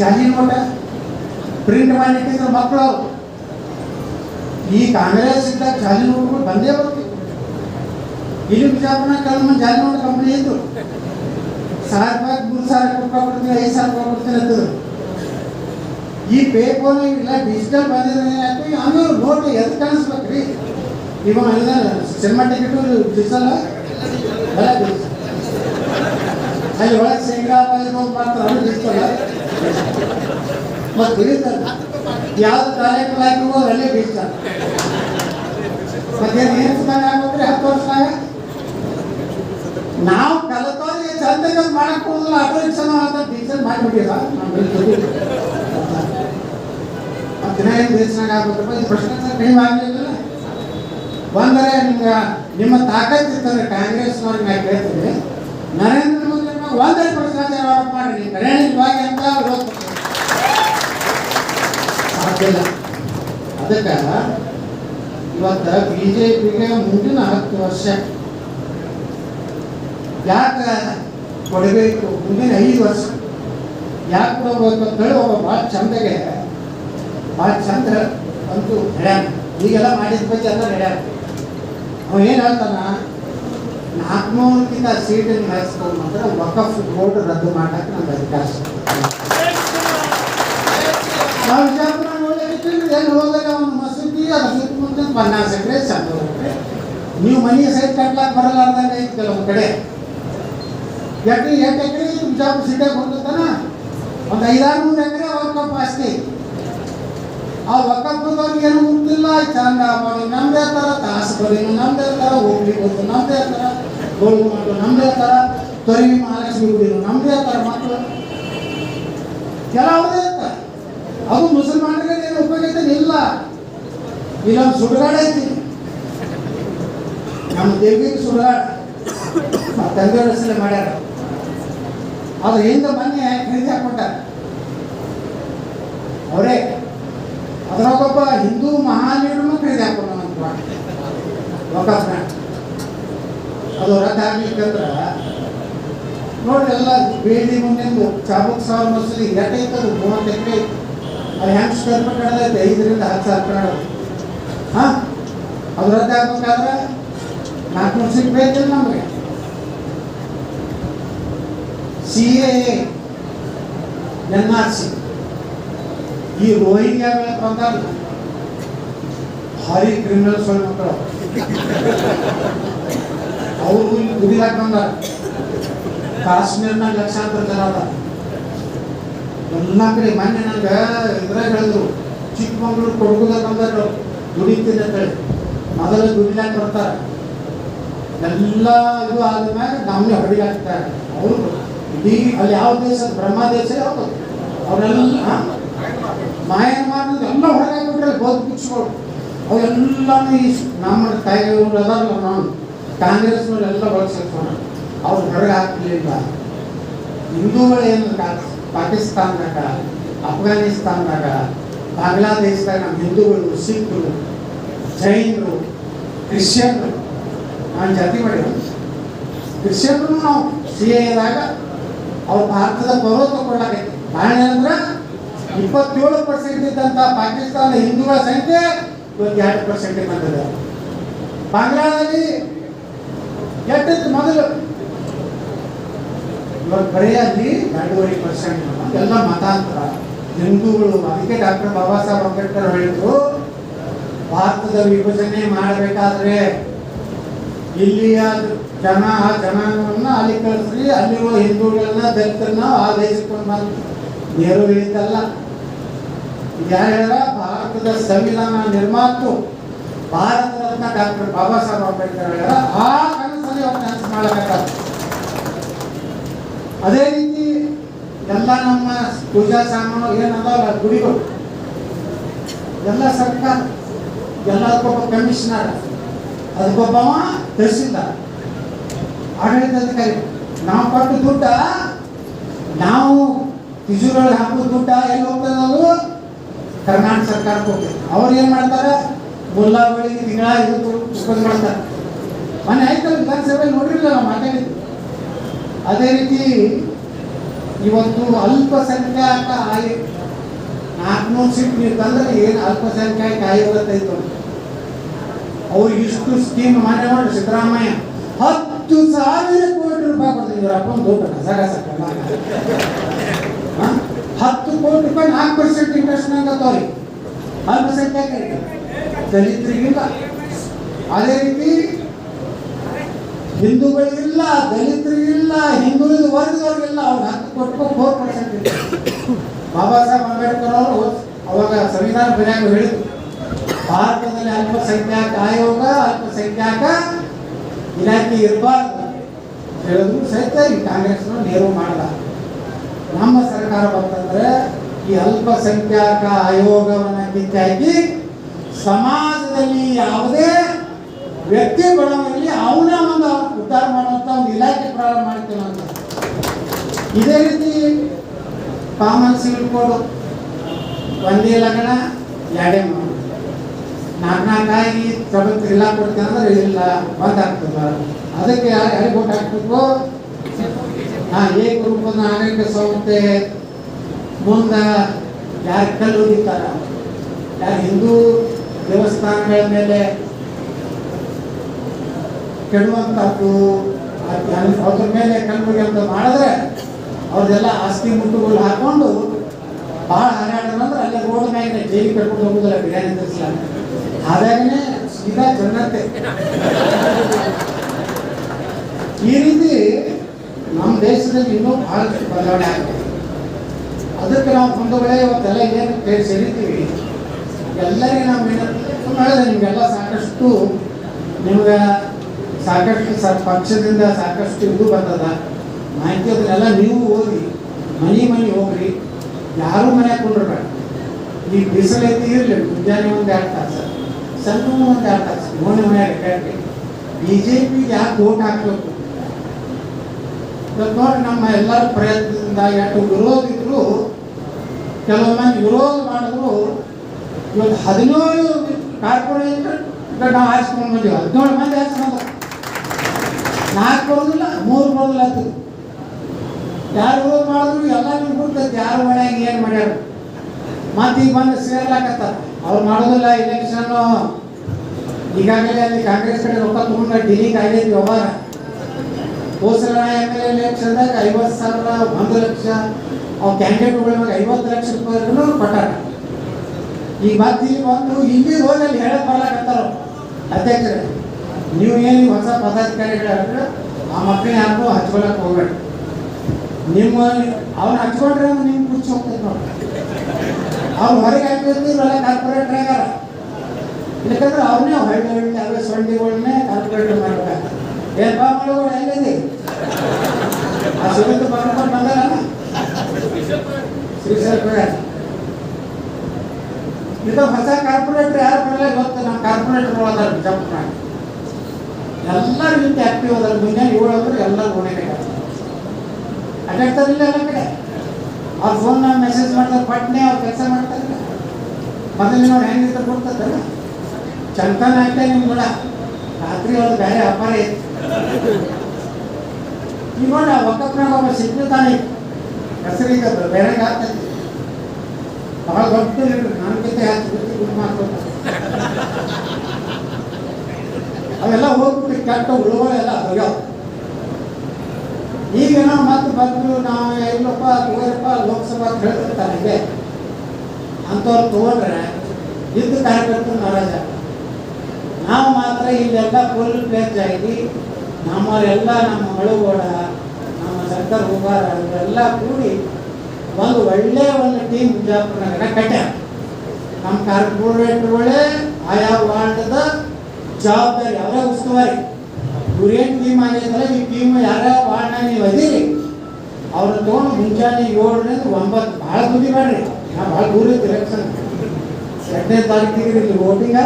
ಜಾಲಿ ನೋಟ ಪ್ರಿಂಟ್ ಮಾಡಿಟ್ಟಿದ್ರು ಮಕ್ಕಳು ಅವ್ರು. ಈ ಕಾಂಗ್ರೆಸ್ ಇದ್ದಾಗ ಜಾಲಿ ನೋಟ್ಗಳು ಬಂದೇ ಬರ್ತೀವಿ ಇಲ್ಲಿ ಬಿಜಾಪುರ ಕೆಲವೊಮ್ಮೆ ಜಾಲಿ ನೋಟ್ ಕಂಪ್ನಿ ಇದ್ದು ಸಾವಿರ ರೂಪಾಯಿ ಮೂರು ಸಾವಿರ ಕೊಡ್ತೀನಿ ಐದು ಸಾವಿರ ರೂಪಾಯಿ ಕೊಡ್ತೀನಿ ಅಂತಂದ್ರು ಈ ಪೇಪರ್ ಇಲ್ಲ ಡಿಜಿಟಲ್ ಬಂದಿದ್ರೆ ಏನಾಯ್ತು ಆಮೇಲೆ ನೋಟ್ ಎದ್ ಕಾಣಿಸ್ಬೇಕ್ರಿ ಇವ ಎಲ್ಲ ಸಿನಿಮಾ ಟಿಕೆಟ್ ಡಿಜಿಟಲ್ ಎಲ್ಲ digital. ಅಲ್ಲಿ ಒಳಗೆ ಶೇಂಗಾ ಹೋಗಿ ಮಾಡ್ತಾರೆ ಅದು ಡಿಜಿಟಲ್ ಮತ್ತೆ ತಿಳಿತಾರೆ ಯಾವ್ದು ಕಾರ್ಯಕ್ರಮ ಹೋದ್ರೆ ಅಲ್ಲೇ ಬೀಳ್ತಾರೆ. ಮತ್ತೆ ಏನು ಸುಮ್ಮನೆ ಆಗ್ಬೇಕ್ರಿ ಹತ್ತು ನಾವು ಕಲಿತವ್ರಿಗೆ ಚಂದಕ್ಕೆ ಮಾಡಕ್ ಹೋಗಲ್ಲ ಅದ್ರ ಚಲೋ ಅಂತ ಟೀಚರ್ ಮಾಡಿಬಿಟ್ಟಿರ ಹದಿನೈದು ದಿವಸನಾಗ ಆಗ್ಬೇಕಪ್ಪ? ಈ ಪ್ರಶ್ನೆ ಕಡಿಮೆ ಆಗಲಿಲ್ಲ ಬಂದರೆ ನಿಮ್ಗೆ, ನಿಮ್ಮ ತಾಕತ್ತಿತ್ತಂದ್ರೆ ಕಾಂಗ್ರೆಸ್ನವ್ರಿಗೆ ನಾನು ಕೇಳ್ತೀನಿ. ನರೇಂದ್ರ ಒಂದೇ ಭ್ರಷ್ಟಾಚಾರ ಆರೋಪ ಮಾಡಿ ನೀವು ಗಣನೀಯವಾಗಿ ಅಂತ ವಿರೋಧ. ಸಾಧ್ಯ ಅದಕ್ಕೆ ಇವತ್ತು ಬಿ ಜೆ ಪಿಗೆ ಮುಂದಿನ ಹತ್ತು ವರ್ಷ ಯಾಕೆ ಕೊಡಬೇಕು ಮುಂದಿನ ಐದು ವರ್ಷ ಯಾಕೆ ಕೊಡಬೇಕು ಅಂತೇಳಿ ಒಬ್ಬ ಭಾಳ ಚಂದಗೆ ಭಾಳ ಚಂದ ಅಂತೂ ಹೇಳ್ಯಾನ ಈಗೆಲ್ಲ ಮಾಡಿದ ಬಗ್ಗೆ ಎಲ್ಲ ಹೇಳ್ಯಾನ ಅವ ಏನು ಹೇಳ್ತಾನ ನಾಲ್ಕುನೂರಕ್ಕಿಂತ ಸೀಟನ್ನು ಹಾಯಿಸ್ಕೊಂಡು ಮಾತ್ರ ವಕಫ್ ಬೋರ್ಡ್ ರದ್ದು ಮಾಡಕ್ಕೆ ನಮ್ಗೆ ಅಧಿಕಾರ ನಾವು ವಿಜಯಪುರ ನೋಡ್ಲಿಕ್ಕೆ ಎಲ್ಲಿ ಹೋದಾಗ ಒಂದು ಮಸೀದಿ ಅದ್ರ ಸುತ್ತಮುತ್ತ ಪನ್ನಾಸ್ ಎಕರೆ ನೀವು ಮನೆ ಸೈಟ್ ಕಟ್ಲಾಕ್ ಬರಲಾರ್ದಂಗೆ ಐತಿ ಕೆಲವೊಂದು ಕಡೆ. ಎಕರೆ ಎಂಟು ಎಕರೆ ಬಿಜಾಪುರ ಸಿಟಿಯಾಗ ಹೊಂದಿರ್ತಾನ ಒಂದು ಐದಾರು ನೂರು ಎಕರೆ ವಕಫ್ ಆಸ್ತಿ. ಆ ವಕಫದವ್ರಿಗೆ ಏನು ಗೊತ್ತಿಲ್ಲ ಚಂದ ಮಾಡಿ, ನಮ್ದೇ ತರ ತಾಸು ಬರೀನು ನಮ್ದೇ ತರ ಹೋಗ್ಲಿ ಗೊತ್ತು ನಮ್ದೇ ತರ ಗೋಳು ಮಕ್ಕಳು ನಮ್ದೇ ತರ ತೊರಿವಿ ಮಹಾಲಕ್ಷ್ಮಿ ಗುಡಿನು ನಮ್ದೇ ತರ ಮಕ್ಕಳು. ಕೆಲವುದೇ ಇರ್ತಾರೆ ಅದು ಮುಸಲ್ಮಾನರಿಗೆ ಏನು ಉಪಯೋಗ ಇಲ್ಲ. ಇಲ್ಲೊಂದು ಸುಡುಗಾಡ ಐತಿ. ನಮ್ಮ ದೇವಿಗೆ ಸುಡುಗಾಡ. ತಂದೆ ಹೆಸರೇ ಮಾಡ್ಯಾರ. ಅದು ಹಿಂದೆ ಮೊನ್ನೆ ಖರೀದಿ ಹಾಕ್ಕೊಟ್ಟಾರ ಅವರೇ ಅದ್ರಾಗೊಬ್ಬ ಹಿಂದೂ ಖರೀದಿ ಅಂತ ವಕಫ್ನ ಅದು ರದ್ದು ಆಗ್ಲಿಕ್ಕಂದ್ರ ನೋಡ್ರಿ ಎಲ್ಲ ಬೇಡಿ ಮುಂದಿಂದು ಚಾಬುಕ್ ಸಾವಿರ ಮಸೂದಿ ಎಟ್ಟೈತೆ ಅದು ಮೂವತ್ತು ಎಕರೆ ಅದು ಹೆಂಗೆ ಸ್ಕ್ವೇರ್ ಫೀಟ್ ನಡೆದೈತೆ, ಐದರಿಂದ ಹತ್ತು ಸಾವಿರ ರೂಪಾಯಿ ನಡೆದು ಹಾಂ? ಅದು ರದ್ದು ಆಗ್ಬೇಕಾದ್ರೆ ನಾಲ್ಕುನೂರು ಸೀಟ್ ಬೇಕಿಲ್ಲ ನಮಗೆ. C A N R C ಈ ರೋಹಿಂಗ್ಯಾಗಳ ಬಂದಾಗ ಭಾರಿ ಕ್ರಿಮಿನಲ್ಸ್ ಮಕ್ಕಳು. ಅವರು ಇಲ್ಲಿ ಬಂದಾರ. ಕಾಶ್ಮೀರ್ನಾಗ ಲಕ್ಷಾಂತರ ಜನ ಅದ ಎಲ್ಲ ಕಡೆ ಮೊನ್ನೆ ನಂಗೆ ಇದ್ರಾಗ ಹೇಳಿದ್ರು, ಚಿಕ್ಕಮಂಗ್ಳೂರು ಕೊಡಗುದಾಗ ಬಂದಾರ ದುಡಿತೀನಿ ಅಂತೇಳಿ ಮೊದಲು ದುಡಿಲಾಕ ಬರ್ತಾರೆ. ಎಲ್ಲ ಇದು ಆದ್ಮೇಲೆ ನಮ್ಮನೆ ಹೊಡಿಲಾಕ್ತಾರೆ ಅವರು ಇಡೀ ಅಲ್ಲಿ ಯಾವ ದೇಶ, ಬ್ರಹ್ಮ ದೇಶ ಯಾವುದು ಅವರೆಲ್ಲ ಮಾಯನ್ಮಾರ್ನದು ಎಲ್ಲ ಹೊರಗಾಕ್ಬಿಟ್ರೆ ಬೌದ್ಧ ಭಿಕ್ಷುಗಳು ಅವೆಲ್ಲನೂ ಈ ನಮ್ಮ ತಾಯಿಯವರು ಅದಾರಲ್ಲ ನಾನು ಕಾಂಗ್ರೆಸ್ನವ್ರು ಎಲ್ಲ ಅವ್ರು ಹೊರಗೆ ಹಾಕಲಿಲ್ಲ ಹಿಂದೂಗಳು ಏನು ಪಾಕಿಸ್ತಾನದಾಗ ಅಫ್ಘಾನಿಸ್ತಾನದಾಗ ಬಾಂಗ್ಲಾದೇಶದಾಗ ನಮ್ಮ ಹಿಂದೂಗಳು ಸಿಖ್ರು ಜೈನರು, ಕ್ರಿಶ್ಚಿಯನ್ರು, ನಾನು ಜಾತಿ ಮಾಡಿದ್ರು ಕ್ರಿಶ್ಚಿಯನ್ರು ನಾವು ಸಿ ಎದಾಗ ಅವ್ರು ಭಾರತದ ಪೌರತ್ವ ಕೊಡ್ಲಾಕೈತಿ ಕಾರಣ ಏನಂದ್ರೆ ಇಪ್ಪತ್ತೇಳು ಪರ್ಸೆಂಟ್ ಇದ್ದಂತ ಪಾಕಿಸ್ತಾನ ಹಿಂದೂಗಳ ಸಂಖ್ಯೆ ಇವತ್ತು ಎರಡು ಪರ್ಸೆಂಟ್ ಬಂದಿದೆ. ಬಾಂಗ್ಲಾದಲ್ಲಿ ಎಷ್ಟಿತ್ತು ಮೊದಲು? ಇವಾಗ ಬರೀ ಅಲ್ಲಿ ಎರಡೂವರೆ ಪರ್ಸೆಂಟ್ ಎಲ್ಲ ಮತಾಂತರ. ಹಿಂದೂಗಳು, ಅದಕ್ಕೆ ಡಾಕ್ಟರ್ ಬಾಬಾ ಸಾಹೇಬ್ ಅಂಬೇಡ್ಕರ್ ಹೇಳಿದ್ರು, ಭಾರತದ ವಿಭಜನೆ ಮಾಡಬೇಕಾದ್ರೆ ಇಲ್ಲಿಯ ಜನ ಆ ಜನಾಂಗವನ್ನ ಅಲ್ಲಿ ಕಳಿಸ್ರಿ, ಅಲ್ಲಿರುವ ಹಿಂದೂಗಳನ್ನ ದಲಿತರನ್ನ ಆ ದೇಶಕ್ಕೆ ಬಂದು. ನೆಹರು ಹೇಳಿದ್ದಲ್ಲ. ಯಾರು ಭಾರತದ ಸಂವಿಧಾನ ನಿರ್ಮಾತು ಭಾರತ ರತ್ನ ಡಾಕ್ಟರ್ ಬಾಬಾ ಸಾಹೇಬ್ ಅಂಬೇಡ್ಕರ್ ಹೇಳ್ಯಾರ ಆ ಕನಸಲ್ಲಿ ಅವ್ರು ಕೆಲಸ ಮಾಡಬೇಕಾದ ಅದೇ ರೀತಿ ಎಲ್ಲ ನಮ್ಮ ಪೂಜಾ ಸಾಮಾನು ಏನದಾವಲ್ಲ ಗುಡಿಗಳು. ಎಲ್ಲ ಸರ್ಕಾರ ಎಲ್ಲದಕ್ಕೊಬ್ಬ ಕಮಿಷನರ್. ಅದಕ್ಕೊಬ್ಬವ ತಹಸೀಲ್ದಾರ್. ಆಡಳಿತಾಧಿಕಾರಿ. ನಾವು ಕೊಟ್ಟು ದುಡ್ಡ, ನಾವು ತಿಜೂರೊಳಗೆ ಹಾಕೋ ದುಡ್ಡ ಎಲ್ಲಿ ಹೋಗ್ತದೆ ಅದು? ಕರ್ನಾಟಕ ಸರ್ಕಾರಕ್ಕೆ ಹೋಗ್ತದೆ ಅವ್ರು ಏನು ಮಾಡ್ತಾರೆ? ಮುಲ್ಲಾಗಳಿಗೆ ತಿಂಗಳ ಇದು ಉಪಯೋಗ ಮಾಡ್ತಾರೆ. ಮನೆ ಆಯ್ತಲ್ಲ ವಿಧಾನಸಭೆ ನೋಡಿರಲಿಲ್ಲ ನಾವು ಮಾತಾಡಿದ್ದು. ಅದೇ ರೀತಿ ಇವತ್ತು ಅಲ್ಪಸಂಖ್ಯಾತ ಆಯೋ ನಾಲ್ಕುನೂರು ಸೀಟ್ ನೀವು ತಂದ್ರೆ ಏನು ಅಲ್ಪಸಂಖ್ಯಾತ ಆಯೋಗ ತೈತು ಅವ್ರಿಗೆ ಇಷ್ಟು ಸ್ಕೀಮ್ ಮಾನ್ಯ ಮಾಡಿ ಸಿದ್ದರಾಮಯ್ಯ. ಹತ್ತು ಸಾವಿರ ಕೋಟಿ ರೂಪಾಯಿ ಕೊಡ್ತಿದ್ರು ಅಪ್ಪ ದೊಡ್ಡ ಕಸ ಹತ್ತು ಕೋಟಿ ರೂಪಾಯಿ ನಾಲ್ಕು ನಂಗತ್ತವ್ರಿ ಅಲ್ಪಸಂಖ್ಯಾತರಿಗೆ, ದಲಿತರಿಗಿಲ್ಲ. ಅದೇ ರೀತಿ ಹಿಂದೂಗಳಿಗಿಲ್ಲ, ದಲಿತರಿಗಿಲ್ಲ, ಹಿಂದುಳಿದ ವರ್ಗದವ್ರಿಗಿಲ್ಲ ಅವ್ರು ಹತ್ತು ಕೊಟ್ಟು ಫೋರ್ ಪರ್ಸೆಂಟ್ ಬಾಬಾ ಸಾಹೇಬ್ ಅಂಬೇಡ್ಕರ್ ಅವರು ಅವಾಗ ಸಂವಿಧಾನ ಬರೆಯಾಗ ಹೇಳಿದ್ರು, ಭಾರತದಲ್ಲಿ ಅಲ್ಪಸಂಖ್ಯಾತ ಆಯೋಗ, ಅಲ್ಪಸಂಖ್ಯಾತ ಇಲಾಖೆ ಇರಬಾರ್ದು ಹೇಳಿದ್ರು. ಸಹಿತ ಈ ಕಾಂಗ್ರೆಸ್ನ ನೇರವು ಮಾಡಲ್ಲ. ನಮ್ಮ ಸರ್ಕಾರ ಬಂತಂದ್ರೆ ಈ ಅಲ್ಪಸಂಖ್ಯಾತ ಆಯೋಗವನ್ನು ಕಿತ್ತಾಕಿ ಸಮಾಜದಲ್ಲಿ ಯಾವುದೇ ವ್ಯಕ್ತಿ ಬಡವರಲ್ಲಿ ಅವನ ಒಂದು ಉದ್ಧಾರ ಮಾಡುವಂಥ ಒಂದು ಇಲಾಖೆ ಪ್ರಾರಂಭ ಮಾಡ್ತೇವೆ ಅಂತ. ಇದೇ ರೀತಿ ಕಾಮನ್ ಸಿವಿಲ್ ಒಂದೇ ಲಗ್ನ, ಎರಡೇ ಮಾಡೋದು ನಾಲ್ಕು ನಾಲ್ಕಾಗಿ ಪ್ರಬಂಧ ಇಲ್ಲ ಕೊಡ್ತೇನೆ ಇಲ್ಲ, ಬಂದಾಗ್ತದ. ಅದಕ್ಕೆ ಯಾರು ಯಾರಿಗೆ ಓಟ್ ಹಾಕ್ಬೇಕು? ಹಾ, ಏಕರೂಪದ ಆರೋಗ್ಯ ಸಂಸ್ಥೆ ಮುಂದೆ ಯಾರು ಕಲ್ಲು ಹೊಡಿತಾರ? ಯಾರು ಹಿಂದೂ ದೇವಸ್ಥಾನಗಳ ಮೇಲೆ ಅದ್- ಅದ್ರ ಮೇಲೆ ಕಲ್ಲು ಅಂತ ಮಾಡಿದ್ರೆ ಅವ್ರದೆಲ್ಲ ಆಸ್ತಿ ಮುಟ್ಟುಗಳು ಹಾಕೊಂಡು ಭಾಳ ಹಾರಾಡ್ರಂದ್ರೆ ಅಲ್ಲೇ ರೋಡ್ ಮ್ಯಾಗಿನ ಜೈಲಿಗೆ ಕಟ್ಕೊಂಡು ಹೋಗುದಿಲ್ಲ ಬಿರಿಯಾನಿ ತರಿಸಲ ಹಾಗಾಗಿನೇ ಸೀದಾ ಜನತೆ ಈ ರೀತಿ ನಮ್ಮ ದೇಶದಲ್ಲಿ ಇನ್ನೂ ಬಹಳಷ್ಟು ಬದಲಾವಣೆ ಆಗ್ತದೆ. ಅದಕ್ಕೆ ನಾವು ಬಂಧುಗಳೇ ಇವತ್ತೆಲ್ಲ ಏನು ಕೇಳಿ ಸೇರಿತೀವಿ. ಎಲ್ಲರಿಗೆ ನಾವು ಏನಂತ ಹೇಳಿದೆ, ನಿಮಗೆಲ್ಲ ಸಾಕಷ್ಟು, ನಿಮ್ಗೆ ಸಾಕಷ್ಟು ಸ, ಪಕ್ಷದಿಂದ ಸಾಕಷ್ಟು ಇದು ಬಂದದ. ಮಾಹಿತಿ ಅದನ್ನೆಲ್ಲ ನೀವು ಓದಿ, ಮನೆ ಮನೆ ಹೋಗ್ರಿ, ಯಾರು ಮನೆ ಕುಂಡ್ರಬೇಡ. ಈ ಬಿಸಿಲು ಐತಿ, ಇರಲಿ ಮುಂಜಾನೆ ಒಂದು ಎರಡು ತಾಸು. ಸಣ್ಣ ಒಂದು ಎರಡು ತಾಸು ನೋಡಿ ಮನೆಯಾಗ ಕೇಳ್ರಿ. ಬಿ ಜೆ ಪಿ ಯಾಕೆ ಓಟ್ ಹಾಕಬೇಕು? ನೋಡಿ ನಮ್ಮ ಎಲ್ಲರ ಪ್ರಯತ್ನದಿಂದ ಎಷ್ಟು ವಿರೋಧ ಇದ್ರು ಕೆಲವು ಮಂದಿ ವಿರೋಧ ಮಾಡಿದ್ರು. ಇವತ್ತು ಹದಿನೇಳು ಕಾರ್ಪೊರೇಟರ್ ನಾವು ಆರಿಸ್ಕೊಂಡು ಬಂದೀವಿ. ಹದಿನೇಳು ಮಂದಿ ಆರಿಸ್ಕೊಂಡು ನಾಲ್ಕು ಬರೋದಿಲ್ಲ, ಮೂರು ಬರೋದಿಲ್ಲ ಅಂತ. ಯಾರು ವಿರೋಧ ಮಾಡಿದ್ರು ಎಲ್ಲ ನಿಮ್ಗೆ ಗೊತ್ತೈತಿ ಯಾರು ಮನ್ಯಾಗ ಏನು ಮಾಡ್ಯಾರ? ಮತ್ತೆ ಈಗ ಬಂದು ಸೇರ್ಲಾಕತ್ತ ಅವ್ರು ಮಾಡೋದಿಲ್ಲ ಇಲೆಕ್ಷನ್ನು ಈಗಾಗಲೇ ಅಲ್ಲಿ ಕಾಂಗ್ರೆಸ್ ಕಡೆ ರೊಕ್ಕ ತಗೊಂಡ ಡಿಲೀಟ್ ಆಗೈತಿ ವ್ಯವಹಾರ. ಹೋಸಲ ಎಂ ಎಲ್ ಎಲೆಕ್ಷನ್ದಾಗ ಐವತ್ತು ಸಾವಿರ, ಒಂದು ಲಕ್ಷ. ಅವ್ ಕ್ಯಾಂಡಿಡೇಟ್ ಮ್ಯಾಗ ಐವತ್ತು ಲಕ್ಷ ರೂಪಾಯಿಗೂ ಕೊಟ್ಟಾರ. ಈಗ ಮತ್ತೆ ಇಲ್ಲಿ ಬಂದು ಇಲ್ಲಿ ಹೋಗಿ ಅಲ್ಲಿ ಹೇಳಕ್ ಬರ್ಲಾಕತ್ತಾರ ಅಧ್ಯಕ್ಷರೇ, ನೀವು ಏನು ಹೊಸ ಪದಾಧಿಕಾರಿಗಳಾದ್ರೆ ಆ ಮಕ್ಕಳನ್ನ ಯಾರಿಗೂ ಹಚ್ಕೊಳಕ್ ಹೋಗ್ಬೇಡ. ನಿಮ್ಮ ಅವ್ನ ಹಚ್ಕೊಂಡ್ರೆ ಅವ್ನು ನಿಮ್ಗೆ ಕುರ್ಚಿ ಹೋಗ್ತೈತೆ ನೋಡಿ. ಅವ್ರು ಹೊರಗೆ ಹಾಕಿರ್ತೀರಲ್ಲ ಕಾರ್ಪೊರೇಟರ್ ಆಗ್ಯಾರ ಯಾಕಂದ್ರೆ ಅವ್ರನ್ನೇ ಹೊಳ್ಳಿ ಹೊಳ್ಳಿ ಅವೇ ಸೊಳ್ಳಿಗಳನ್ನೇ ಕಾರ್ಪೊರೇಟರ್ ಏನ್ ಏನಪ್ಪ ಮಾಡೋದು ಎಲ್ಲಿದೆ? ಆ ಸುಗಂಧ ಬರ್ಕೊಂಡು ಬಂದಾರಲ್ಲ? ಇದು ಹೊಸ ಕಾರ್ಪೊರೇಟರ್ ಯಾರು ಬರಲ್ಲ ಇವತ್ತು ನಮ್ಮ ಕಾರ್ಪೊರೇಟರ್ ಒಳಗಾರ ಮಾಡಿ. ಎಲ್ಲರೂ ಇಂತ ಆಕ್ಟಿವ್ ಅದಾರ ಮುಂಜಾನೆ ಏಳು ಅಂದ್ರೆ ಎಲ್ಲರೂ ಓಣೆಗೆ ಅಡ್ಡಾಡ್ತಾರಿಲ್ಲ ಎಲ್ಲ ಕಡೆ. ಅವ್ರ ಫೋನ್ ಮೆಸೇಜ್ ಮಾಡ್ತಾರೆ, ಪಟ್ನೆ ಅವ್ರು ಕೆಲಸ ಮಾಡ್ತಾರಲ್ಲ ಮೊದಲು ನೋಡಿ ಹೆಂಗಿರ್ತಾರೆ ಕೊಡ್ತಾರಲ್ಲ. ಚಂಕನ ಹಾಕ್ತೆ ನಿಮ್ಗೆ ಕೂಡ ರಾತ್ರಿ ಅವ್ರು ಬೇರೆ ವ್ಯಾಪಾರ ಇತ್ತು. ಈಗ ನೋಡಿ ಆ ಒಕ್ಕಪ್ನಾಗ ಒಬ್ಬ ಸಿಕ್ಕಿರ್ತಾನೆ. ಹೆಸರಿಗೆ ಬೇರೆ ಆಗ್ತೈತಿ ಬಹಳ ದೊಡ್ಡ ನನಗಿಂತ ಗುಣ ಮಾಡ್ಕೊತಾರೆ ಅವೆಲ್ಲ ಹೋಗ್ಬಿಟ್ಟು ಕೆಟ್ಟ ಉಳುವಳೆಲ್ಲ ಹೋಗ್ಯಾವ ಈಗ ನಾವು ಮತ್ತೆ ಬಂದು ನಾವು ಎಲ್ಲಪ್ಪ ತಗೋರಪ್ಪ ಲೋಕಸಭಾ ಕೇಳ್ತಿರ್ತಾರೆ ಹಂಗೆ. ಅಂಥವ್ರು ತಗೊಂಡ್ರೆ ಇದ್ದ ಕಾರ್ಯಕರ್ತರು ನಾರಾಜ. ನಾವು ಮಾತ್ರ ಇಲ್ಲೆಲ್ಲ ಫುಲ್ ಪ್ಲೇಸ್ ಆಗಿ ನಮ್ಮವರೆಲ್ಲ ನಮ್ಮ ಮಳುಗೋಡ ನಮ್ಮ ಸರ್ಕಾರ ಹೋಗಾರ ಇವರೆಲ್ಲ ಕೂಡಿ ಒಂದು ಒಳ್ಳೆ ಒಂದು ಟೀಮ್ ಬಿಜಾಪುರ ನಗರ ಕಟ್ಟೆ ನಮ್ಮ ಕಾರ್ಪೊರೇಟ್ರುಗಳೇ ಆಯಾ ವಾರ್ಡದ ಜವಾಬ್ದಾರಿ ಅವರೇ ಉಸ್ತುವಾರಿ. ಇವ್ರೇನು ಟೀಮ್ ಆಗಿದ್ರೆ ಈ ಟೀಮ್ ಯಾರ್ಯಾವ ವಾರ್ಡ್ನ ನೀವು ಅದೀರಿ. ಅವ್ರನ್ನ ತೊಗೊಂಡು ಮುಂಜಾನೆ ಏಳರಿಂದ ಒಂಬತ್ತು. ಭಾಳ ಬುದ್ಧಿ ಮಾಡ್ರಿ ನಾ ಭಾಳ ದೂರ ಇತ್ತು ಎಲೆಕ್ಷನ್ ಎರಡನೇ ತಾರೀಕಿಗೆ ಇಲ್ಲಿ ವೋಟಿಂಗ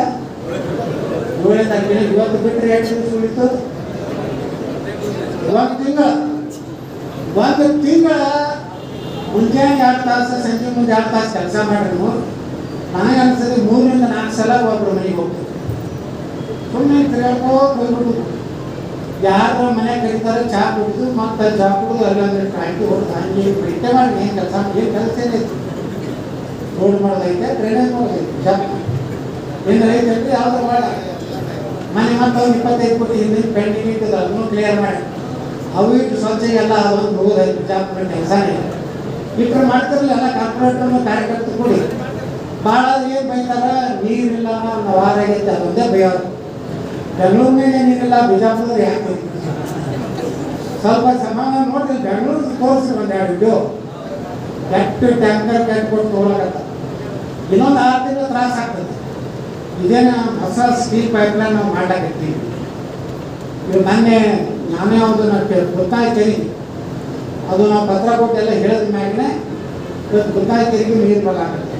ಏಳನೇ ತಾರೀಕಿನ ಇವತ್ತು ಬಿಟ್ಟರೆ ಎಷ್ಟು ದಿವಸ ಉಳಿತು ಒಂದು ತಿಂಗಳ? ಒಂದು ತಿಂಗಳ ಮುಂಜಾನೆ ಎರಡು ತಾಸು, ಸಂಜೆ ಮುಂದೆ ಎರಡು ತಾಸು ಕೆಲಸ ಮಾಡಿದ್ರು. ನನಗೆ ಅನ್ಸದೆ ಮೂರರಿಂದ ನಾಲ್ಕು ಸಲ ಒಬ್ರು ಮನೆಗೆ ಹೋಗ್ತಾರೆ ಸುಮ್ಮನೆ ತಿರ್ಗಾಡ್ಕೋತ ಹೋಗ್ಬಿಡುದು ಯಾರ ಮನೆ ಕರೀತಾರೆ, ಚಾ ಕುಡಿದು ಮತ್ತೆ ಚಾ ಕುಡಿದು ಅಲ್ಲಂದ್ರೆ ಟ್ಯಾಂಕಿ ಹೊಡೆದು ಹಂಗೆ ಬಿಟ್ಟೆ ಮಾಡಿ ಏನು ಕೆಲಸ ಏನು ಕೆಲಸ ಏನೈತಿ ರೋಡ್ ಮಾಡೋದೈತೆ ಡ್ರೈನೇಜ್ ಮಾಡೋದೈತೆ ಜಾಗ. ಏನು ಅಂದ್ರೆ ಯಾವ್ದು ಬೇಡ ಮನೆ ಮತ್ತೆ ಇಪ್ಪತ್ತೈದು ಕೋಟಿ ಹಿಂದಿನ ಪೆಂಡಿಂಗ್ ಇರ್ತದೆ ಅದನ್ನು ಕ್ಲಿಯರ್ ಮಾಡಿ. ಅವು ಇಟ್ಟು ಎಲ್ಲ ಅದೊಂದು ಹೋಗೋದೈತೆ ಬಿಜಾಪುರ ಕೆಲಸನೇ ಇಟ್ರೆ ಮಾಡ್ತಾರಲ್ಲ, ಎಲ್ಲ ಕಾರ್ಪೊರೇಟರ್ನು ಕಾರ್ಯಕರ್ತರು ಕೊಡಿ. ಭಾಳ ಏನು ಬೈತಾರ, ನೀರಿಲ್ಲ ನಾವು ಆಗೈತೆ, ಅದೊಂದೇ ಬೈಯೋರು ಬೆಂಗಳೂರಿನಾಗೆ ನೀರಿಲ್ಲ ಬಿಜಾಪುರ ಯಾಕೆ ಸ್ವಲ್ಪ ಸಮಾನ ನೋಡ್ರಿ ಬೆಂಗಳೂರು ತೋರಿಸಿ ಒಂದು ಎರಡು ವಿಡಿಯೋ ಕೆಟ್ಟು ಟ್ಯಾಂಕರ್ ಕೆಟ್ಟು ಕೊಟ್ಟು ಹೋಗ್ಲಕತ್ತ ಇನ್ನೊಂದು ಆರು ತಿಂಗಳು ತ್ರಾಸ ಆಗ್ತದೆ. ಇದೇನ ಹೊಸ ಸ್ಟೀಲ್ ಪೈಪ್ಲೈನ್ ನಾವು ಮಾಡ್ಲಾಕತ್ತೀವಿ. ಮೊನ್ನೆ ನಾನೇ ಒಂದು ಗೊತ್ತಾಯ್ತೀನಿ. ಅದು ನಾವು ಪತ್ರ ಕೊಟ್ಟು ಎಲ್ಲ ಹೇಳಿದ ಮ್ಯಾಗನೆ ಇವತ್ತು ಗೊತ್ತಾಯ್ತಿರಿಗೆ ನೀರು ಬರಲಾಗತ್ತೆ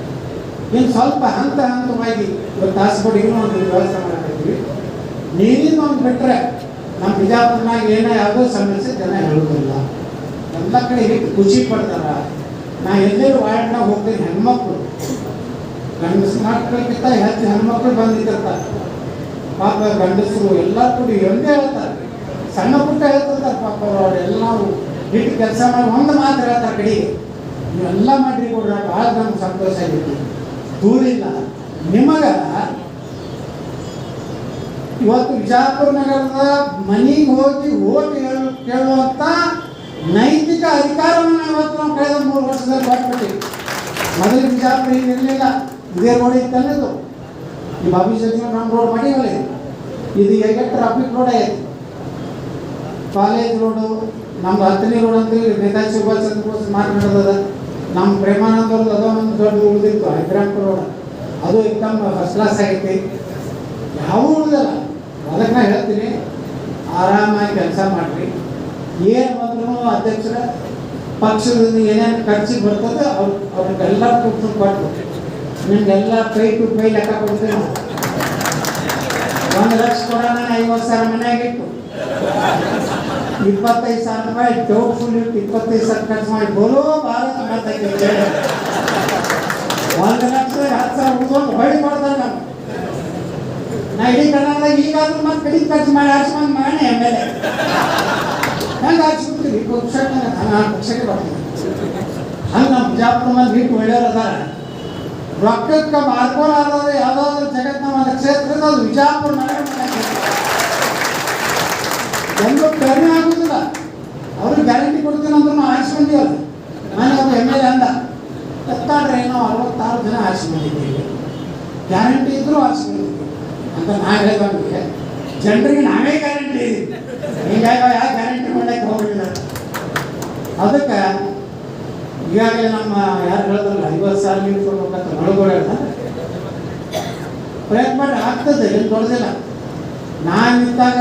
ಇನ್ನು ಸ್ವಲ್ಪ ಹಂತ ಹಂತವಾಗಿ ಇವತ್ತು ತಾಸ್ಕೊಡಿಗೂ ಒಂದು ವ್ಯವಸ್ಥೆ ಮಾಡಕತ್ತೀವಿ ನೀರಿನ ಒಂದು ಬಿಟ್ಟರೆ ನಮ್ಮ ಬಿಜಾಪುರನಾಗ ಏನೇ ಯಾವುದೋ ಸಮಸ್ಯೆ ಜನ ಹೇಳೋದಿಲ್ಲ. ಎಲ್ಲ ಕಡೆ ಹೇಗೆ ಖುಷಿ ಪಡ್ತಾರ? ನಾ ಎಲ್ಲರೂ ವಾರ್ಡ್ನಾಗ ಹೋಗ್ತೀನಿ, ಹೆಣ್ಮಕ್ಳು. ಗಂಡಸು ಮಕ್ಕಳಿಗಿಂತ ಹೆಚ್ಚು ಹೆಣ್ಮಕ್ಳು ಬಂದಿರ್ತಾರೆ ಪಾಪ ಗಂಡಸರು ಎಲ್ಲ ಕೂಡ ಒಂದೇ ಹೇಳ್ತಾರೆ. ಸಣ್ಣ ಪುಟ್ಟ ಹೇಳ್ತಿರ್ತಾರೆ ಪಾಪ ಅವರೆಲ್ಲ ನಾವು ಹಿಟ್ಟು ಕೆಲಸ ಮಾಡಿ ಒಂದು ಮಾತು ಹೇಳ್ತಾರೆ ಕಡೆಗೆ. ನೀವೆಲ್ಲ ಮಾಡ್ರಿ ಕೊಡ್ರಿ ಭಾಳ ನಮ್ಗೆ ಸಂತೋಷ ಆಗೈತಿ ದೂರಿಲ್ಲ. ನಿಮಗ ಇವತ್ತು ವಿಜಾಪುರ ನಗರದ ಮನೆಗೆ ಹೋಗಿ ಓಟ್ ಹೇಳು, ಕೇಳುವಂತ ನೈತಿಕ ಅಧಿಕಾರವನ್ನು ಇವತ್ತು ನಾವು ಕಳೆದ ಮೂರು ವರ್ಷದಲ್ಲಿ ಕೊಟ್ಬಿಟ್ಟಿವಿ ಮೊದಲು ಬಿಜಾಪುರ ಇರಲಿಲ್ಲ. ಇದೇ ರೋಡ್ ಇತ್ತನ್ನೋದು ಈ ಬಾಬಿ ಜೊತೆ ನಮ್ಮ ರೋಡ್ ಮಾಡಿವಲ್ಲ ಇದು. ಹೇಗೆ ಟ್ರಾಫಿಕ್ ರೋಡ್ ಐತಿ ಕಾಲೇಜ್ ರೋಡು ನಮ್ಮ ಹತ್ತನೇ ರೋಡ್ ಅಂತೇಳಿ ನೇತಾಜಿ ಸುಭಾಷ್ ಚಂದ್ರ ಬೋಸ್ ಮಾತನಾಡೋದ ನಮ್ಮ ಪ್ರೇಮಾನಂದ ಅವ್ರದ್ದು ಅದೋ ಒಂದು ದೊಡ್ಡ ಉಳಿದಿತ್ತು ಹೈದ್ರಾಂಪುರ ರೋಡ್. ಅದು ಏಕದಮ್ ಫಸ್ಟ್ ಕ್ಲಾಸ್ ಆಗೈತಿ. ಯಾವ ಉಳಿದಲ್ಲ. ಅದಕ್ಕೆ ನಾ ಹೇಳ್ತೀನಿ, ಆರಾಮಾಗಿ ಕೆಲಸ ಮಾಡಿರಿ. ಏನು ಬಂದ್ರೂ ಅಧ್ಯಕ್ಷರ, ಪಕ್ಷದಿಂದ ಏನೇನು ಖರ್ಚಿಗೆ ಬರ್ತದೆ ಅವ್ರು, ಅವ್ರಿಗೆಲ್ಲ ಕೂತು ಕೊಟ್ಟು ನಿಮ್ಗೆಲ್ಲ ಕೈ ಟು ಕೈ ಲೆಕ್ಕ ಕೊಡ್ತೀನಿ ಒಂದು ಲಕ್ಷ ಕೊಡೋಣ, ಐವತ್ತು ಸಾವಿರ ಮನೆಯಾಗಿಟ್ಟು ಇಪ್ಪತ್ತೈದು ಸಾವಿರ ರೂಪಾಯಿ ಟೌನ್ ಫುಲ್ ಇಟ್ಟು ಇಪ್ಪತ್ತೈದು ಸಾವಿರ ಖರ್ಚು ಮಾಡಿ ಬರೋ ಭಾರತ ಮಾತಾಗಿ ಒಂದು ಲಕ್ಷ ಹತ್ತು ಸಾವಿರ ಉಳ್ಕೊಂಡು ಹೊಳಿ ಕೊಡ್ತಾರೆ ನಾವು ನಾ ಇಡೀ ಕನ್ನಡದಾಗ ಈಗಾದ್ರೂ ಮತ್ತೆ ಕಡಿಮೆ ಖರ್ಚು ಮಾಡಿ ಆರಿಸ್ಕೊಂಡು ಮಾಡಿ ಎಂ ಎಲ್ ಎ ಹೆಂಗೆ ಆರಿಸ್ಬಿಡ್ತೀವಿ ಪಕ್ಷಕ್ಕೆ ನಾನು ಪಕ್ಷಕ್ಕೆ ಬರ್ತೀನಿ ಹಂಗೆ ನಮ್ಮ ಬಿಜಾಪುರ ಮಂದಿ ಬಿಟ್ಟು ಒಳ್ಳೆಯವ್ರು ಅದಾರ ರೊಕ್ಕಕ್ಕೆ ಮಾರ್ಕೊಳ್ಳಾದ್ರೆ ಯಾವುದಾದ್ರು ಜಗತ್ತಿನ ಒಂದು ಕ್ಷೇತ್ರದ ಅದು ವಿಜಾಪುರ ನಗರ ಒಂದು ಕಡಿಮೆ ಆಗುದಿಲ್ಲ ಅವ್ರಿಗೆ ಗ್ಯಾರಂಟಿ ಕೊಡ್ತೀನಿ ಅಂದ್ರೆ ಆರಿಸ್ಕೊಂಡಿವಲ್ಲ ನಾನು ಒಬ್ಬ ಎಂ ಎಲ್ ಎ ಅಂದ ಎತ್ತಾಡ್ರೆ ಏನೋ ಅರವತ್ತಾರು ಜನ ಆರಿಸ್ಕೊಂಡಿದ್ದೀವಿ ಗ್ಯಾರಂಟಿ ಇದ್ರೂ ಆರಿಸ್ಕೊಂಡಿದ್ದೀವಿ ಅಂತ ನಾನು ಹೇಳಿದಂಗೆ ಜನರಿಗೆ ನಾವೇ ಗ್ಯಾರಂಟಿ ಹಿಂಗಾಗಿ ಯಾವ ಗ್ಯಾರಂಟಿ ಮಾಡಕ್ಕೆ ಹೋಗಲಿಲ್ಲ. ಅದಕ್ಕೆ ಈಗಾಗಲೇ ನಮ್ಮ ಯಾರು ಹೇಳಿದ್ರಲ್ಲ ಐವತ್ತು ಸಾವಿರ ನೀರು ಕೊಡ್ಬೇಕಂತ ಒಳಗಡೆ ಪ್ರಯತ್ನ ಮಾಡಿ ಆಗ್ತದೆ, ಏನು ದೊಡ್ಡದಿಲ್ಲ ನಾನು ಇದ್ದಾಗ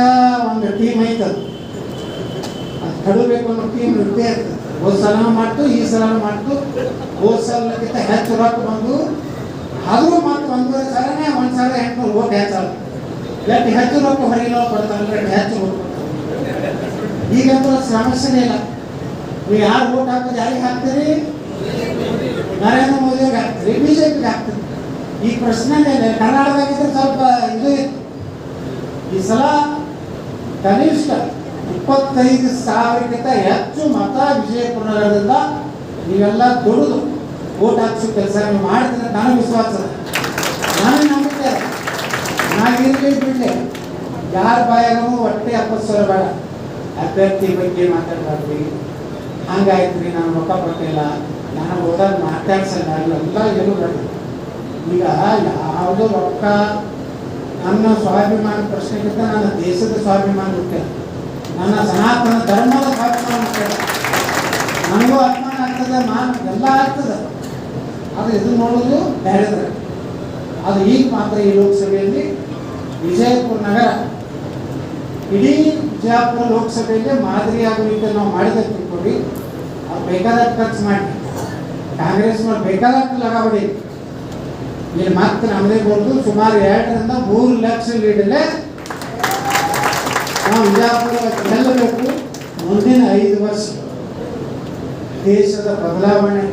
ಒಂದು ಟೀಮ್ ಐತದ. ಅದು ಕಡಬೇಕು ಅನ್ನೋ ಟೀಮ್ ಇರ್ತೇ ಇರ್ತದೆ. ಹೋದ ಸಲ ಮಾಡ್ತು, ಈ ಸಲ ಮಾಡ್ತು. ಹೋದ ಸಲಕ್ಕಿಂತ ಹೆಚ್ಚು ರೊಕ್ಕ ಬಂದು, ಅದು ಮತ್ತೆ ಒಂದೂವರೆ ಸಾವಿರನೇ ಒಂದು ಸಾವಿರ ಎಂಟುನೂರು ಓಟ್ ಹೆಚ್ಚಾಗ. ಎಷ್ಟು ಹೆಚ್ಚು ರೊಕ್ಕ ಹೊರಗಿಲ್ಲ, ಕೊಡ್ತಾರೆ ಹೆಚ್ಚು ಈಗಂತೂ ಸಮಸ್ಯೆನೇ ಇಲ್ಲ. ನೀವು ಯಾರು ಓಟ್ ಹಾಕೋದು, ಯಾರಿಗೆ ಹಾಕ್ತೀರಿ? ನರೇಂದ್ರ ಮೋದಿಗೆ ಹಾಕ್ತೀರಿ, ಬಿಜೆಪಿಗೆ ಹಾಕ್ತೀರಿ. ಈ ಪ್ರಶ್ನೆ ಕರ್ನಾಟಕದಾಗಿದ್ರೆ ಸ್ವಲ್ಪ ಇದು ಈ ಸಲ ಕನಿಷ್ಠ ಇಪ್ಪತ್ತೈದು ಸಾವಿರಕ್ಕಿಂತ ಹೆಚ್ಚು ಮತ ವಿಜಯಪುರ ನಗರದಿಂದ ನೀವೆಲ್ಲ ದುಡಿದು ಓಟ್ ಹಾಕ್ಸಿ ಕೆಲಸ ಮಾಡಿದ್ರೆ ನನಗೆ ವಿಶ್ವಾಸ ನಾನು ನಂಬುತ್ತೆ ನಂಬಿಕೆ. ಇದೆ. ನಾ ಇರಲಿ ಬಿಡಲಿ. ಯಾರ ಬಾಯಾಗೂ ಹೊಟ್ಟೆ ಅಪ್ಪಸ್ವರ ಸಾವಿರ ಬೇಡ. ಅಭ್ಯರ್ಥಿ ಬಗ್ಗೆ ಮಾತಾಡಬಾರ್ದು. ಹಂಗಾಯ್ತು ರೀ, ನಾನು ರೊಕ್ಕ ಕೊಟ್ಟಿಲ್ಲ. ನಾನು ಹೋದಾಗ ಮಾತಾಡ್ಸಲ್ಲ. ಎಲ್ಲ ಏನು ಬೇಡ. ಈಗ ಯಾವುದೋ ರೊಕ್ಕ ನನ್ನ ಸ್ವಾಭಿಮಾನ ಪ್ರಶ್ನೆಗಿಂತ ನನ್ನ ದೇಶದ ಸ್ವಾಭಿಮಾನ ಮುಖ್ಯ ನನ್ನ ಸನಾತನ ಧರ್ಮದ ಸ್ವಾಭಿಮಾನ ಅಂತ ನನಗೂ ಅಪಮಾನ ಆಗ್ತದೆ ಮಾನ ಎಲ್ಲ ಆಗ್ತದೆ. ಅದು ಇದು ನೋಡೋದು ಬೇರೆದ್ರೆ. ಅದು ಈಗ ಮಾತ್ರ ಈ ಲೋಕಸಭೆಯಲ್ಲಿ ವಿಜಯಪುರ ನಗರ. ಇಡೀ ವಿಜಯಪುರ ಲೋಕಸಭೆಯಲ್ಲಿ ಮಾದರಿಯಾಗುವಿಕೆ ನಾವು ಮಾಡಿದ ತಿಳ್ಕೊಳ್ಳಿ. ಅದು ಬೇಕಾದ ಖರ್ಚು ಮಾಡಿ. ಕಾಂಗ್ರೆಸ್ ಬೇಕಾದಷ್ಟು ಲಗಾವಡಿ ಇಲ್ಲಿ ಮತ್ತೆ ನಮ್ಮದೇ ಬರೋದು ಸುಮಾರು ಎರಡರಿಂದ ಮೂರು ಲಕ್ಷ ಲೀಡಲ್ಲೇ ನಾವು ವಿಜಯಪುರ ಗೆಲ್ಲಬೇಕು ಮುಂದಿನ ಐದು ವರ್ಷ ದೇಶದ ಬದಲಾವಣೆ.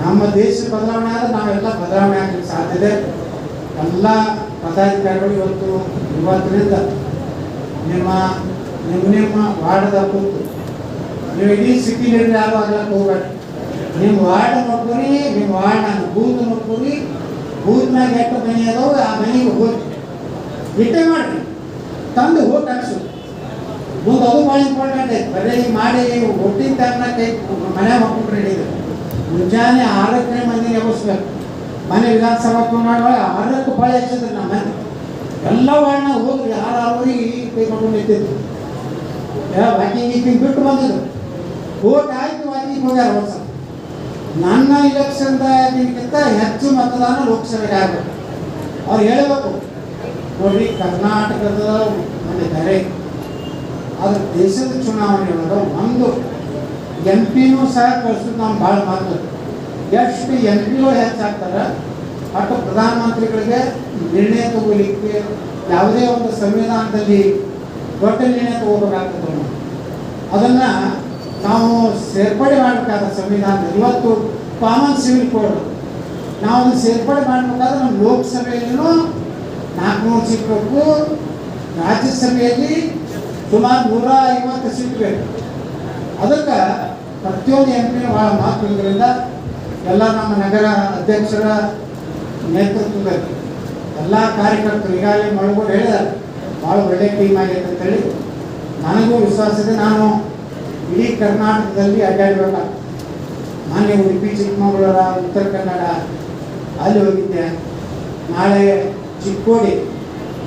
ನಮ್ಮ ದೇಶ ಬದಲಾವಣೆ ಆದರೆ ನಾವೆಲ್ಲ ಬದಲಾವಣೆ ಆಗಲಿಕ್ಕೆ ಸಾಧ್ಯತೆ ಎಲ್ಲ ಪದಾಧಿಕಾರಿಗಳು ಇವತ್ತು ಇವತ್ತಿನಿಂದ ನಿಮ್ಮ ನಿಮ್ಮ ನಿಮ್ಮ ವಾರ್ಡ್ದ ಕೂತು ನೀವು ಇಡೀ ಸಿಟಿ ಲೀಡರ್ ಯಾರು ಆಗ್ಲಕ್ಕೆ ಹೋಗ್ಬೇಡಿ. ನಿಮ್ಮ ವಾರ್ಡ್ ನೋಡ್ಕೊರಿ, ನಿಮ್ಮ ವಾರ್ಡ್ ನಾನು ಬೂತ್ ನೋಡ್ಕೊರಿ ಬೂತ್ನಾಗ ಎಷ್ಟು ಮನೆ ಆ ಮನೆಗೆ ಹೋಗಿ. ಇಟ್ಟೆ ಮಾಡ್ರಿ. ತಂದು ಹೋಗಿ ಹಾಕ್ಸು. ಮುಂದೆ ಅದು ಭಾಳ ಇಂಪಾರ್ಟೆಂಟ್ ಬರೀ ಮಾಡಿ ಒಟ್ಟಿನ ಟೈಮ್ನಾಗ ಕೈ ಮನೆ ಮಕ್ಕಳು ರೆಡಿ ಇದೆ ಮುಂಜಾನೆ ಆರಕ್ಕೆ ಮಂದಿ ಎಬ್ಬಿಸ್ಬೇಕು ಮನೆ ವಿಧಾನಸಭಾ ಚುನಾವಣೆ ಆರಕ್ಕೆ ಭಾಳ ಹೆಚ್ಚಿದ್ರು ನಮ್ಮ ಮನೆ. ಎಲ್ಲ ವಾರ್ಡ್ನಾಗ ಹೋಗಿ ಯಾರು ಅವ್ರಿಗೆ ಕೈ ನಿಂತಿದ್ರು. ವಾಕಿಂಗ್ ಗೀಕಿಂಗ್ ಬಿಟ್ಟು ಬಂದಿದ್ರು. ಓಟ್ ಆಯ್ತು ವಾಕಿಂಗ್ ಹೋಗ್ಯಾರ ಹೊಸ ನನ್ನ ಇಲೆಕ್ಷನ್ದಾಗಿಂತ ಹೆಚ್ಚು ಮತದಾನ ಲೋಕಸಭೆಗೆ ಆಗಬೇಕು. ಅವ್ರು ಹೇಳಬೇಕು. ನೋಡ್ರಿ ಕರ್ನಾಟಕದ ಒಂದು ಧರೆ. ಅದು ದೇಶದ ಚುನಾವಣೆ ಒಳಗೆ ಒಂದು ಎಂ ಪಿನೂ ಸಹ ಕಳ್ಸೋದು ನಾವು ಭಾಳ ಮಾತು ಎಷ್ಟು ಎಂ ಪಿಗಳು ಹೆಚ್ಚಾಗ್ತಾರೆ, ಅಷ್ಟು ಪ್ರಧಾನಮಂತ್ರಿಗಳಿಗೆ ನಿರ್ಣಯ ತಗೋಲಿಕ್ಕೆ ಯಾವುದೇ ಒಂದು ಸಂವಿಧಾನದಲ್ಲಿ ದೊಡ್ಡ ನಿರ್ಣಯ ತಗೋಬೇಕಾಗ್ತದೆ ಅದನ್ನು ನಾವು ಸೇರ್ಪಡೆ ಮಾಡಬೇಕಾದ ಸಂವಿಧಾನ ಇವತ್ತು ಕಾಮನ್ ಸಿವಿಲ್ ಕೋಡ್ ನಾವು ಸೇರ್ಪಡೆ ಮಾಡಬೇಕಾದ್ರೆ ನಮ್ಮ ಲೋಕಸಭೆಯಲ್ಲೂ ನಾಲ್ಕುನೂರು ಸೀಟ್ ಬೇಕು ರಾಜ್ಯಸಭೆಯಲ್ಲಿ ಸುಮಾರು ನೂರ ಐವತ್ತು ಸೀಟ್ ಬೇಕು. ಅದಕ್ಕೆ ಪ್ರತಿಯೊಂದು ಎಂ ಪಿ ಭಾಳ ಮಾತು ಇರೋದ್ರಿಂದ ಎಲ್ಲ ನಮ್ಮ ನಗರ ಅಧ್ಯಕ್ಷರ ನೇತೃತ್ವದಲ್ಲಿ ಎಲ್ಲ ಕಾರ್ಯಕರ್ತರು ಈಗಾಗಲೇ ಮಳಗೋಡು ಹೇಳಿದ್ದಾರೆ. ಭಾಳ ಒಳ್ಳೆಯ ಟೀಮ್ ಆಗೈತೆ ಅಂತೇಳಿ ನನಗೂ ವಿಶ್ವಾಸ ಇದೆ. ನಾನು ಇಡೀ ಕರ್ನಾಟಕದಲ್ಲಿ ಅಡ್ಡಾಡಬೇಕಾಗ್ತದೆ ಮಾನ್ಯ ಉಡುಪಿ ಚಿಕ್ಕಮಗಳೂರ, ಉತ್ತರ ಕನ್ನಡ, ಅಲ್ಲಿ ಹೋಗಿದ್ದೆ. ನಾಳೆ ಚಿಕ್ಕೋಡಿ.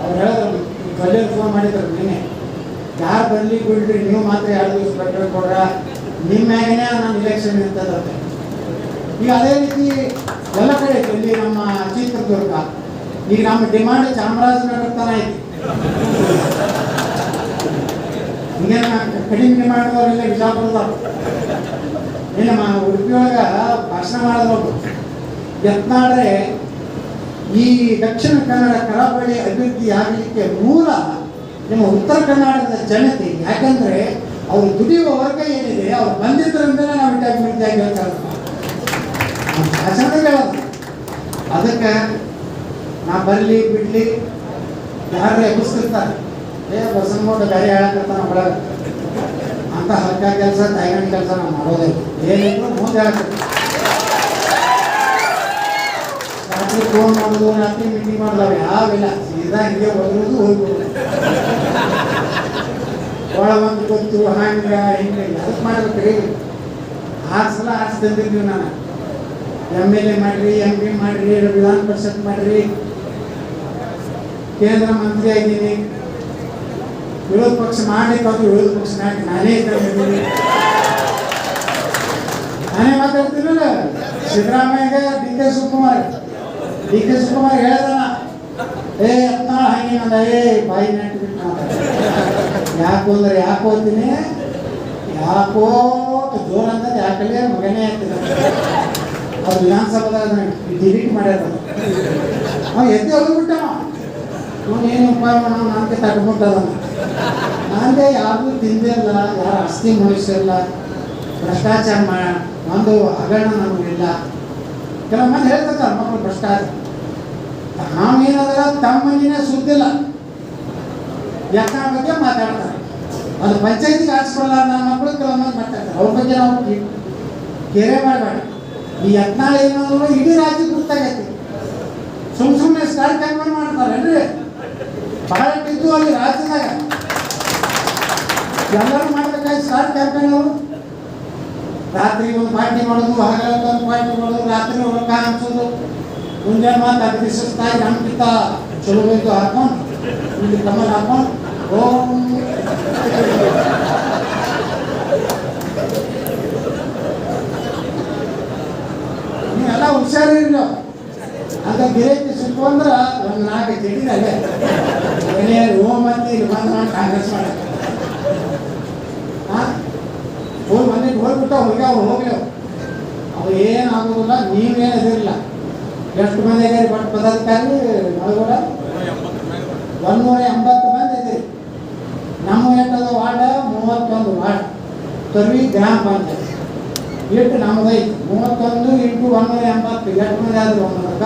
ಅವ್ರು ಹೇಳಿದ್ರು ಕಲ್ಯಾಣ ಫೋನ್ ಮಾಡಿದ್ರು ನಿನ್ನೆ ಯಾರು ಬರಲಿ ಬಿಡ್ರಿ, ನೀವು ಮಾತ್ರ ಎರಡು ದಿವಸ ಪೆಟ್ರೋಲ್ ಕೊಡ್ರ. ನಿಮ್ಮ ಮ್ಯಾಗೇನೆ ನಾನು ಇಲೆಕ್ಷನ್ ನಿಂತದಂತೆ. ಈಗ ಅದೇ ರೀತಿ ಎಲ್ಲ ಕಡೆ ಇಲ್ಲಿ ನಮ್ಮ ಚಿತ್ರದುರ್ಗ. ಈಗ ನಮ್ಮ ಡಿಮಾಂಡ್ ಚಾಮರಾಜನಗರ ತನ ಐತಿ. ಈಗ ಕಡಿಮೆ ಡಿಮಾಂಡ್ ಬಿಜಾಪುರದವ್ರು. ಏನು ಏನಮ್ಮ ಉಡುಪಿ ಒಳಗ ಭಾಷಣ ಮಾಡಿದ್ರು ಯತ್ನಾಡ್ರೆ ಈ ದಕ್ಷಿಣ ಕನ್ನಡ ಕರಾವಳಿ ಅಭಿವೃದ್ಧಿ ಆಗಲಿಕ್ಕೆ ಮೂಲ ನಿಮ್ಮ ಉತ್ತರ ಕರ್ನಾಟಕದ ಜನತೆ. ಯಾಕಂದ್ರೆ ಅವ್ರು ದುಡಿಯುವ ವರ್ಗ ಏನಿದೆ, ಅವ್ರು ಬಂದಿದ್ದರಿಂದಲೇ ನಾವು ಅಭಿವೃದ್ಧಿ ಆಗಿರ್ತಾರೆ ಹೇಳೋದು ಅದಕ್ಕೆ ನಾ ಬರಲಿ, ಬಿಡ್ಲಿ, ಯಾರೇ ಎಬ್ಬಿಸ್ತಿರ್ತಾರೆ ಏ ಬಸನಗೌಡ ಬೇರೆ ಹೇಳಕತ್ತಾನ ಒಳಗೆ. ಅಂತ ಹಕ್ಕ ಕೆಲಸ ತಾಯಿ ಕೆಲಸ ನಾವು ಮಾಡೋದೇ ಏನಿದ್ರು ಮುಂದೆ ಹೇಳಕತ್ತೀವಿ. ರಾತ್ರಿ ಫೋನ್ ಮಾಡೋದು ರಾತ್ರಿ ಮೀಟಿಂಗ್ ಮಾಡೋದು ಯಾವಿಲ್ಲ ಸೀದಾ ಹಿಂಗೆ ಹೋಗೋದು ಹೋಗ್ಬೋದು ಒಳ ಒಂದು ಗೊತ್ತು, ಹಂಗೆ, ಹಿಂಗೆ ಅದಕ್ಕೆ ಮಾಡ್ಬೇಕ್ರಿ ಆರು ಸಲ ನಾನು. ಎಂ ಎಲ್ ಎ ಮಾಡ್ರಿ ಎಂ ಪಿ ಮಾಡಿರಿ, ವಿಧಾನ ಪರಿಷತ್ ಮಾಡಿರಿ. ಕೇಂದ್ರ ಮಂತ್ರಿ ಆಗಿದ್ದೀನಿ. ವಿರೋಧ ಪಕ್ಷ ಮಾಡ್ಲಿಕ್ಕೆ ಅದು ವಿರೋಧ ಪಕ್ಷ ನಾಯಕ ನಾನೇ ಇದ್ದೀನಿ ನಾನೇ ಮಾತಾಡ್ತೀನಲ್ಲ. Siddaramaiah D K Shivakumar. D K Shivakumar ಹೇಳ್ದಾನ ಏ, ಅಪ್ಪ, ಹಾಗೆ ಅಂದ ಏ, ಬಾಯಿ ನೆಟ್ಟು ಬಿಟ್ಟು ಯಾಕೋ ಅಂದ್ರೆ ಯಾಕೋ ಅಂತೀನಿ? ಯಾಕೋ ಜೋರ್ ಅಂತ ಯಾಕಲ್ಲೇ ಮಗನೇ ಆಗ್ತದೆ. ಅವ್ರು ವಿಧಾನಸಭಾದಾಗ ಡಿಲೀಟ್ ಮಾಡ್ಯಾರ. ಅವ ಎದ್ದು ಹೋಗ್ಬಿಟ್ಟ ಏನು ಉಪಾಯ ಮಾಡೋ ನನಗೆ ತಗೊಂಬಿಟ್ಟದ ನನಗೆ ತಿಂದೇ ತಿಂದಿಲ್ಲ ಯಾರು ಆಸ್ತಿ ಮುಗಿಸಿಲ್ಲ ಭ್ರಷ್ಟಾಚಾರ ಮಾಡ ಒಂದು ಹಗರಣ ನಮಗಿಲ್ಲ ಕೆಲವು ಮಂದಿ ಹೇಳ್ತಾರೆ ಮಕ್ಕಳು ಭ್ರಷ್ಟಾಚಾರ. ತಾವೇನಾದ್ರೆ ತಮ್ಮ ಮಂದಿನ ಸುದ್ದಿಲ್ಲ. ಯಾಕ ಬಗ್ಗೆ ಮಾತಾಡ್ತಾರೆ. ಅದು ಪಂಚಾಯತಿಗೆ ಆರಿಸ್ಕೊಳ್ಳಾರ ನನ್ನ ಮಕ್ಕಳು ಕೆಲವು ಮಂದಿ ಮಾತಾಡ್ತಾರೆ. ಅವ್ರ ಬಗ್ಗೆ ನಾವು ಕೇರೇ ಮಾಡಬೇಡ. ಈ ಯತ್ನಾಳ ಏನಂದ್ರು ಇಡೀ ರಾಜ್ಯ ಗೊತ್ತಾಗೈತಿ ಸುಮ್ ಸುಮ್ಮನೆ ಸ್ಟಾರ್ ಮಾಡ್ತಾರೆ ಮಾಡ್ತಾರೇನ್ರಿ ಬಹಳ ಬಿದ್ದು ಅಲ್ಲಿ ರಾಜ್ಯದಾಗ. ಎಲ್ಲರೂ ಮಾಡ್ಬೇಕಾಗಿ ಸ್ಟಾರ್ ಕ್ಯಾಂಪೇನ್ ಅವರು ರಾತ್ರಿ ಒಂದು ಪಾರ್ಟಿ ಮಾಡೋದು ಹಗಲೊಂದು ಪಾರ್ಟಿ ಮಾಡೋದು, ರಾತ್ರಿ ಒಂದು ಹಂಚೋದು ಮುಂಜಾನೆ ಮಾತು ಅಗದಿ ಸುಸ್ತಾಗಿ ನಮ್ಗಿಂತ ಚಲೋ ಬೇಕು ಹಾಕೊಂಡು ಇಲ್ಲಿ ಕಮಲ್ ಹಾಕೊಂಡು ಓಂ. ನೀವೆಲ್ಲ ಹುಷಾರಿರ್ಲಿ ಅಂತ ಗಿರೇಜ್ ಸಿಕ್ಕು ಅಂದ್ರೆ ಒಂದು ನಾಲ್ಕು ಜಡಿದ ಅಲ್ಲೇ. ಮನೆಯಲ್ಲಿ ಓಮ್ ಅಂತ ಇಲ್ಲಿ ಬಂದು ಮಾಡಿ ಕಾಂಗ್ರೆಸ್ ಮಾಡಕ್ಕೆ ಹೋಗಿ ಮನೆಗೆ ಹೋಗ್ಬಿಟ್ಟು ಹೋಗ್ಯಾವ ಹೋಗ್ಯಾವ ಅವು ಏನಾಗೋದಿಲ್ಲ ನೀವೇನು ಎದಿರಲ್ಲ ಎಷ್ಟು ಮಂದಿ ಇದ್ದೀರಿ ಬಟ್ ಪದಾಧಿಕಾರಿ ನಲ್ಗೂಡ ಒಂದೂರ ಎಂಬತ್ತು ಮಂದಿ ಇದ್ದೀರಿ. ನಮ್ಮ ಎಟ್ಟದ ವಾರ್ಡ, ಮೂವತ್ತೊಂದು ವಾರ್ಡ್. ತೊರ್ವಿ ಗ್ರಾಮ ಪಂಚಾಯತ್. ಇಟ್ಟು ನಮ್ಮದೈತಿ ಮೂವತ್ತೊಂದು ಇಂಟು ಒಂದೂರ ಎಂಬತ್ತು. ಎಷ್ಟು ಮಂದಿ ಆದ್ರು ಒಂದೊಂದಕ್ಕ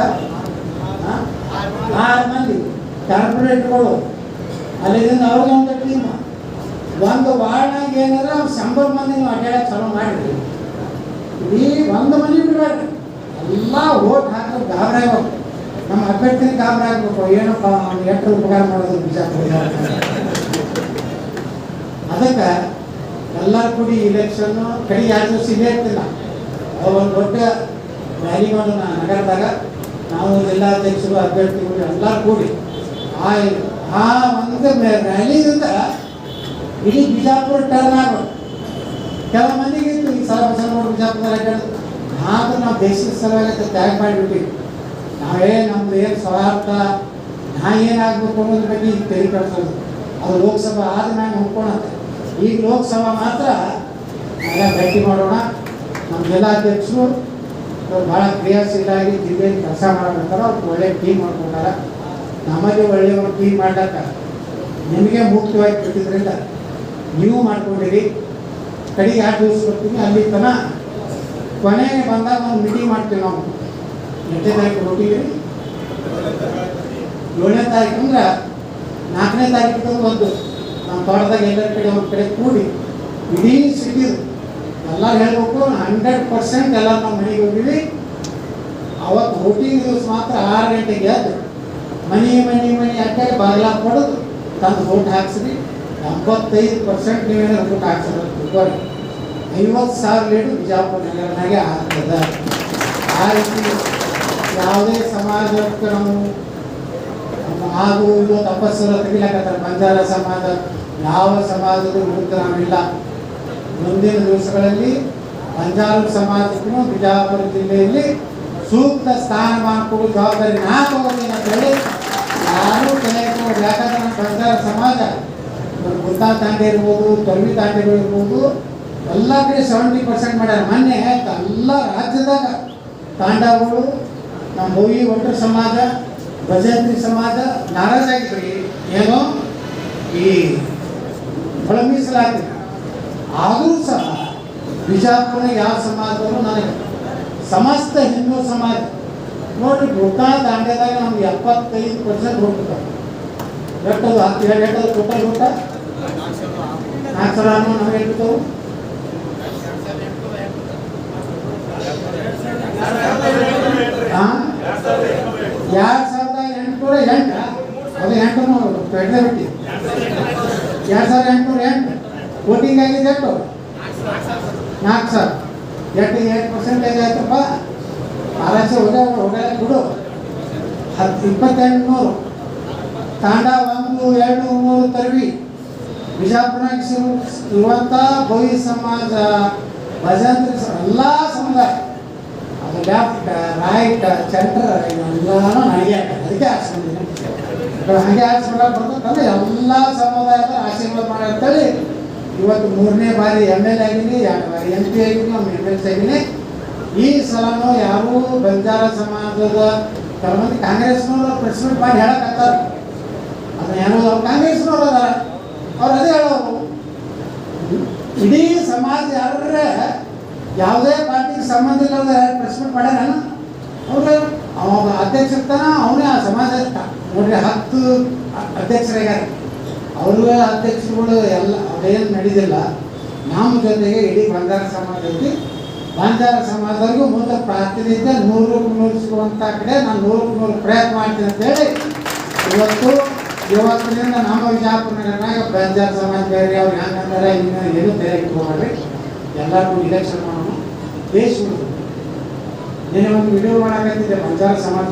ಆರು ಮಂದಿ. ಕಾರ್ಪೊರೇಟ್ಗಳು. ಅಲ್ಲಿಂದ ಅವ್ರಿಗೆ ಒಂದು ಟೀಮ್ ಒಂದು ವಾರ್ಡ್ನಾಗ ಏನಾರ ಶಂಬರ್ ಮಂದಿ ನೀವು ಅಡ್ಡಾಡಕ್ಕೆ ಚಾಲೂ ಮಾಡಿರಿ. ಇಡೀ ಒಂದು ಮನೆ ಬಿಡಬೇಡ್ರಿ ಎಲ್ಲ ಓಟ್ ಹಾಕೋ ಗಾಬರಿ ಆಗ್ಬೇಕು. ನಮ್ಮ ಅಭ್ಯರ್ಥಿನ ಗಾಬರಿ ಆಗ್ಬೇಕು. ಏನಪ್ಪ ಅವ್ನು ಎಷ್ಟು ಉಪಕಾರ ಮಾಡೋದು ಬಿಜಾಪುರ ಅದಕ್ಕೆ ಎಲ್ಲರೂ ಕೂಡಿ ಇಲೆಕ್ಷನ್ನು ಕಡಿ ಎರಡು ದಿವಸ ಇಲ್ಲೇ ಇರ್ತಿಲ್ಲ. ಒಂದು ದೊಡ್ಡ ರ್ಯಾಲಿ ಮಾಡೋಣ ನಗರದಾಗ ನಾವು ಜಿಲ್ಲಾಧ್ಯಕ್ಷರು ಅಭ್ಯರ್ಥಿಗಳು ಎಲ್ಲರೂ ಕೂಡಿ ಆ ಆ ಒಂದು ರ್ಯಾಲಿಯಿಂದ ಇಡೀ ಬಿಜಾಪುರ ಟರ್ನ್ ಆಗೋದು ಕೆಲವು ಮಂದಿಗೆ ಇತ್ತು, ಈ ಸಲ ಬಿಜಾಪುರ ನೋಡಿ ಆದ್ರೂ ನಾವು ದೇಶದ ಸಲುವಾಗಿ ತ್ಯಾಗ ಮಾಡಿಬಿಟ್ಟಿವಿ ನಾವೇ ನಮ್ದು ಏನು ಸ್ವಾರ್ಥ, ನಾ ಏನಾಗಬೇಕು ಅನ್ನೋದ್ರ ಬಗ್ಗೆ ಈಗ ತೆರಿಗೆ ಕಟ್ಸೋದು ಅದು ಲೋಕಸಭಾ ಮ್ಯಾಗ ನೋಡ್ಕೊಳತ್ತೆ. ಈಗ ಲೋಕಸಭಾ ಮಾತ್ರ ನಾವೆಲ್ಲ ಭೇಟಿ ಮಾಡೋಣ. ನಮ್ಮ ಜಿಲ್ಲಾಧ್ಯಕ್ಷರು ಭಾಳ ಕ್ರಿಯಾಶೀಲಾಗಿ ಜಿಲ್ಲೆಯಲ್ಲಿ ಕೆಲಸ ಮಾಡ್ಬೇಕಾರ ಅವ್ರು ಒಳ್ಳೆ ಟೀಮ್ ಮಾಡ್ಕೊಂಡಾರ ನಮಗೆ ಒಳ್ಳೆಯ ಟೀಮ್ ಮಾಡ್ಲಕ್ಕ ನಿಮಗೆ ಮುಖ್ಯವಾಗಿ ಕೊಟ್ಟಿದ್ರಿಂದ ನೀವು ಮಾಡ್ಕೊಂಡಿರಿ. ಕಡೆಗೆ ಎರಡು ದಿವಸ ಬರ್ತೀವಿ, ಅಲ್ಲಿ ತನ ಕೊನೆಗೆ ಬಂದಾಗ ಒಂದು ಮೀಟಿಂಗ್ ಮಾಡ್ತೀವಿ ನಾವು. ಎಂಟನೇ ತಾರೀಕು ಹೊಟ್ಟಿವಿ ಏಳನೇ ತಾರೀಕು ಅಂದ್ರೆ ನಾಲ್ಕನೇ ತಾರೀಕು ಒಂದು ನಮ್ಮ ತೋಟದಾಗ ಎಲ್ಲರ ಕಡೆ ಒಂದು ಕಡೆ ಕೂಡಿ, ಇಡೀ ಸಿಟಿ ಎಲ್ಲರೂ ಹೇಳ್ಬೇಕು ಹಂಡ್ರೆಡ್ ಪರ್ಸೆಂಟ್ ಎಲ್ಲ ನಾವು ಮನೆಗೆ ಹೋಗಿವಿ. ಅವತ್ತು ಹೋಟಿಂಗ್ ದಿವಸ ಮಾತ್ರ ಆರು ಗಂಟೆಗೆ ಎದ್ದು, ಮನಿ ಮನಿ ಮನಿ ಅಡ್ಡಾಡಿ ಬಾಗಿಲ ಕೊಡೋದು ತಂದು ಓಟ್ ಹಾಕ್ಸ್ರಿ ಎಂಬತ್ತೈದು ಪರ್ಸೆಂಟ್ ನೀವೇನಾದ್ರು ಓಟ್ ತಿಳ್ಕೊಳ್ಳಿ ಐವತ್ತು ಸಾವಿರ ಲೀಟರ್ ಬಿಜಾಪುರ ನಗರನಾಗೆ ಆಗ್ತದೆ. ಆ ರೀತಿ ಯಾವುದೇ ಸಮಾಜಕ್ಕೆ ನಾವು ಹಾಗೂ ಇದು ತಪಸ್ಸರ ತೆಗಿಲಕತ್ತಾರೆ. ಬಂಜಾರ ಸಮಾಜ, ಯಾವ ಸಮಾಜದ ವಿರುದ್ಧ ನಾವಿಲ್ಲ ಮುಂದಿನ ದಿವಸಗಳಲ್ಲಿ ಬಂಜಾರ ಸಮಾಜಕ್ಕೂ ಬಿಜಾಪುರ ಜಿಲ್ಲೆಯಲ್ಲಿ ಸೂಕ್ತ ಸ್ಥಾನಮಾನ ಕೊಡುವ ಜವಾಬ್ದಾರಿ ನಾ ತಗೋತೀನಿ ಅಂತ ಹೇಳಿ ಯಾರೂ ತಲೆಗೆ ಯಾಕಂದ್ರೆ ಬಂಜಾರ ಸಮಾಜ ಗುಂತಾ ತಾಂಡೆ ಇರ್ಬೋದು, ತೊರ್ವಿ ತಾಂಡೆಗಳು ಇರ್ಬೋದು ಎಲ್ಲ ಕಡೆ ಸೆವೆಂಟಿ ಪರ್ಸೆಂಟ್ ಮಾಡ್ಯಾರ. ಮೊನ್ನೆ ಎಲ್ಲ ರಾಜ್ಯದಾಗ ತಾಂಡಗಳು ನಮ್ಮ ಭೋಗಿ ಒಟ್ಟು ಸಮಾಜ ಭಜಂತ್ರಿ ಸಮಾಜ ನಾರಾಜಾಗಿದ್ರಿ ಏನೋ ಈ ಒಳ ಮೀಸಲಾತಿ. ಆದರೂ ಸಹ ಬಿಜಾಪುರ ಯಾವ ಸಮಾಜದವರು ನನಗೆ ಸಮಸ್ತ ಹಿಂದೂ ಸಮಾಜ, ನೋಡ್ರಿ ಭೂತಾನ ದಾಂಡ್ಯದಾಗ ನಮ್ಗೆ ಎಪ್ಪತ್ತೈದು ಪರ್ಸೆಂಟ್ ಹೋಗ್ತಾರೆ ಎಷ್ಟದು? ಹತ್ತು, ಎರಡು ಎಷ್ಟದು ಟೋಟಲ್ ಊಟ ನಾಲ್ಕು ಸಾವಿರ ನಮಗೆ ಹೇಳ್ಬಿಟ್ಟವು ಹಾಂ ಎರಡು ಸಾವಿರದ ಎಂಟುನೂರ ಎಂಟು. ಅದು ಎಂಟು ನೋಡು ಪೆಟ್ಲೆ ಬಿಟ್ಟು ಎರಡು ಸಾವಿರದ ಎಂಟುನೂರ ಎಂಟು. ವೋಟಿಂಗ್ ಆಗಿದೆ ಎಷ್ಟು ನಾಲ್ಕು ಸಾವಿರ. ಎಷ್ಟು ಎಂಟು ಪರ್ಸೆಂಟೇಜ್ ಆಯ್ತಪ್ಪ? ಆರಾಚೆ ಹೋಗ ಹೋಗಲ್ಲ, ಬಿಡು. ಹತ್ತು ಇಪ್ಪತ್ತೆಂಟು ನೂರು ತಾಂಡ ಒಂದು, ಎರಡು, ಮೂರು ತರ್ವಿ. ಬಿಜಾಪುರನಾಗ ಇರುವಂಥ ಭೋಯಿ ಸಮಾಜ, ಭಜಂತ್ರಿ ಎಲ್ಲ ಸಮುದಾಯ. ಲೆಫ್ಟ್ ರೈಟ್ ಸೆಂಟರ್ ಎಲ್ಲಾನು ನನಗೆ ಅದಕ್ಕೆ ಹಾಕ್ಸ್ಕೊಂಡಿದ್ದೀನಿ ಹಾಗೆ ಹಾಕ್ಸ್ಕೊಂಡಾಗ ಬರ್ತದೆ ಎಲ್ಲ ಸಮುದಾಯದ ಆಶೀರ್ವಾದ ಮಾಡಿ ಅಂತೇಳಿ ಇವತ್ತು ಮೂರನೇ ಬಾರಿ ಎಂ ಎಲ್ ಆಗಿನಿ ಎರಡು ಬಾರಿ ಎಂ ಪಿ ಆಗಿದ್ದು ನಮ್ಮ ಎಂ ಎಲ್ ಸಿ ಆಗಿದ್ದೀನಿ. ಈ ಸಲನೂ ಯಾರೂ ಬಂಜಾರ ಸಮಾಜದ ಕೆಲವೊಂದು ಕಾಂಗ್ರೆಸ್ನವರು ಪ್ರೆಸಿಡೆಂಟ್ ಮಾಡಿ ಹೇಳಕತ್ತಾರೆ ಅದನ್ನ ಏನೋ ಅವ್ರು ಕಾಂಗ್ರೆಸ್ನವ್ರು ಅದಾರ. ಅವ್ರು ಅದೇ ಹೇಳೋರು. ಇಡೀ ಸಮಾಜ ಯಾರೇ ಯಾವುದೇ ಪಾರ್ಟಿಗೆ ಸಂಬಂಧ ಇಲ್ಲದ ಪ್ರಶ್ನೆ ಮೀಟ್ ಮಾಡ್ಯಾರ ಅವ್ರ ಅವ ಅಧ್ಯಕ್ಷ ಇರ್ತಾನ, ಅವನೇ ಆ ಸಮಾಜ ನೋಡ್ರಿ, ಹತ್ತು ಅಧ್ಯಕ್ಷರಾಗ ಅಧ್ಯಕ್ಷರಾಗ್ಯಾರ. ಅವರು ಅಧ್ಯಕ್ಷರುಗಳು ಎಲ್ಲ ಅದೇನು ನಡೆದಿಲ್ಲ. ನಮ್ಮ ಜೊತೆಗೆ ಇಡೀ ಬಂಜಾರ ಸಮಾಜ ಐತಿ. ಬಂಜಾರ ಸಮಾಜದವ್ರಿಗೂ ಮುಂದೆ ಪ್ರಾತಿನಿಧ್ಯ ನೂರಕ್ಕೆ ನೂರು ಸಿಗುವಂಥ ಕಡೆ ನಾನು ನೂರಕ್ಕೆ ನೂರು ಪ್ರಯತ್ನ ಮಾಡ್ತೀನಿ ಅಂತೇಳಿ ಇವತ್ತು, ಇವತ್ತಿನಿಂದ ನಮ್ಮ ವಿಜಾಪುರ ಬಂಜಾರ ಸಮಾಜ ಬೇರೆ, ಅವ್ರು ಹೆಂಗಂದಾರೆ ಇನ್ನೂ ಏನು ತಯಾರಿ ಇಟ್ಕೊಂಡ್ರಿ ಎಲ್ಲರಿಗೂ ಇಲೆಕ್ಷನ್ ಮಾಡೋಣ ದೇಶ ಉಳಿದು ನೀನು ಒಂದು ವಿಡಿಯೋ ಮಾಡೋಕ್ಕಂತಿದೆ ಬಂಜಾರ ಸಮಾಜ.